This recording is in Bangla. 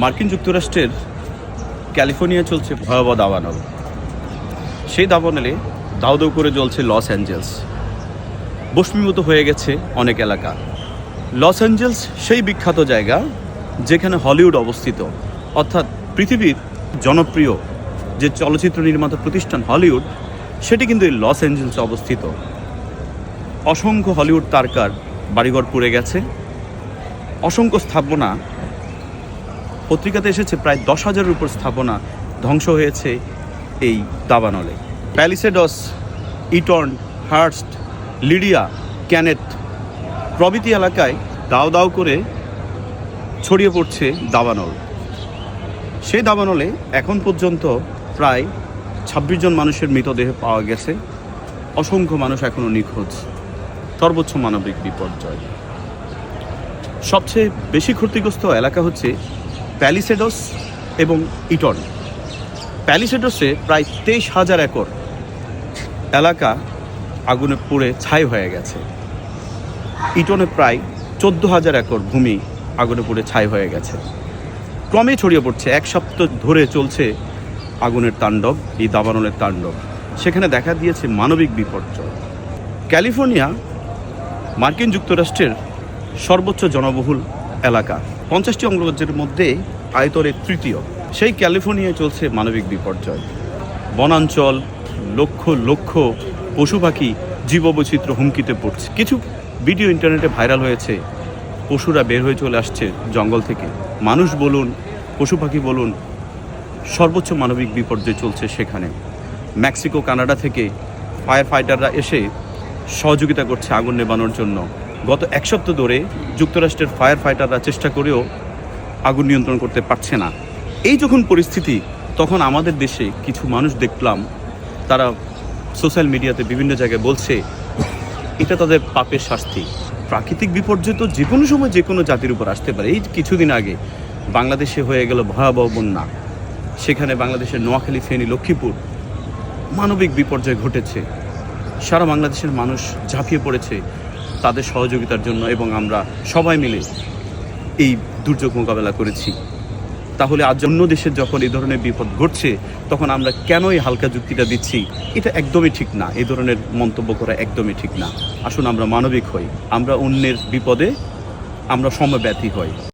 মার্কিন যুক্তরাষ্ট্রের ক্যালিফোর্নিয়া চলছে ভয়াবহ দাবানল। সেই দাবানলে দাউ দাউ করে জ্বলছে লস অ্যাঞ্জেলস। বস্মীভূত হয়ে গেছে অনেক এলাকা। লস অ্যাঞ্জেলস সেই বিখ্যাত জায়গা যেখানে হলিউড অবস্থিত। অর্থাৎ পৃথিবীর জনপ্রিয় যে চলচ্চিত্র নির্মাতা প্রতিষ্ঠান হলিউড, সেটি কিন্তু এই লস অ্যাঞ্জেলসে অবস্থিত। অসংখ্য হলিউড তারকার বাড়িঘর পুড়ে গেছে। অসংখ্য স্থাপনা। পত্রিকাতে এসেছে প্রায় দশ হাজারের উপর স্থাপনা ধ্বংস হয়েছে এই দাবানলে। Palisades Eaton Hurst, Lidia Kenneth প্রভৃতি এলাকায় দাও দাও করে ছড়িয়ে পড়ছে দাবানল। সেই দাবানলে এখন পর্যন্ত প্রায় ছাব্বিশ জন মানুষের মৃতদেহ পাওয়া গেছে। অসংখ্য মানুষ এখনও নিখোঁজ। সর্বোচ্চ মানবিক বিপর্যয়। সবচেয়ে বেশি ক্ষতিগ্রস্ত এলাকা হচ্ছে প্যালিসেডস এবং ইটন। প্যালিসেডসে প্রায় তেইশ হাজার একর এলাকা আগুনে পুড়ে ছাই হয়ে গেছে। ইটনে প্রায় চোদ্দ হাজার একর ভূমি আগুনে পুড়ে ছাই হয়ে গেছে। ক্রমে ছড়িয়ে পড়ছে। এক সপ্তাহ ধরে চলছে আগুনের তাণ্ডব, এই দাবানলের তাণ্ডব। সেখানে দেখা দিয়েছে মানবিক বিপর্যয়। ক্যালিফোর্নিয়া মার্কিন যুক্তরাষ্ট্রের সর্বোচ্চ জনবহুল এলাকা। পঞ্চাশটি অঙ্গরাজ্যের মধ্যে আয়তনের তৃতীয়। সেই ক্যালিফোর্নিয়ায় চলছে মানবিক বিপর্যয়। বনাঞ্চল, লক্ষ লক্ষ পশু পাখি জীববৈচিত্র্য হুমকিতে পড়ছে। কিছু ভিডিও ইন্টারনেটে ভাইরাল হয়েছে। পশুরা বের হয়ে চলে আসছে জঙ্গল থেকে। মানুষ বলুন, পশু পাখি বলুন, সর্বোচ্চ মানবিক বিপর্যয় চলছে সেখানে। মেক্সিকো, কানাডা থেকে ফায়ার ফাইটাররা এসে সহযোগিতা করছে আগুন নেবানোর জন্য। গত এক সপ্তাহ ধরে যুক্তরাষ্ট্রের ফায়ার ফাইটাররা চেষ্টা করেও আগুন নিয়ন্ত্রণ করতে পারছে না। এই যখন পরিস্থিতি, তখন আমাদের দেশে কিছু মানুষ দেখলাম, তারা সোশ্যাল মিডিয়াতে বিভিন্ন জায়গায় বলছে, এটা তাদের পাপের শাস্তি। প্রাকৃতিক বিপর্যয় তো যে কোনো সময় যে কোনো জাতির উপর আসতে পারে। এই কিছুদিন আগে বাংলাদেশে হয়ে গেল ভয়াবহ বন্যা। সেখানে বাংলাদেশের নোয়াখালী, ফেনী, লক্ষ্মীপুর মানবিক বিপর্যয় ঘটেছে। সারা বাংলাদেশের মানুষ ঝাঁপিয়ে পড়েছে। তাদের সহযোগিতার জন্য এবং আমরা সবাই মিলে এই দুর্যোগ মোকাবেলা করেছি। তাহলে আজ অন্য দেশের যখন এই ধরনের বিপদ ঘটছে, তখন আমরা কেন এই হালকা যুক্তিটা দিচ্ছি? এটা একদমই ঠিক না। এই ধরনের মন্তব্য করা একদমই ঠিক না। আসুন আমরা মানবিক হই। আমরা অন্যের বিপদে আমরা সময় ব্যথী হই।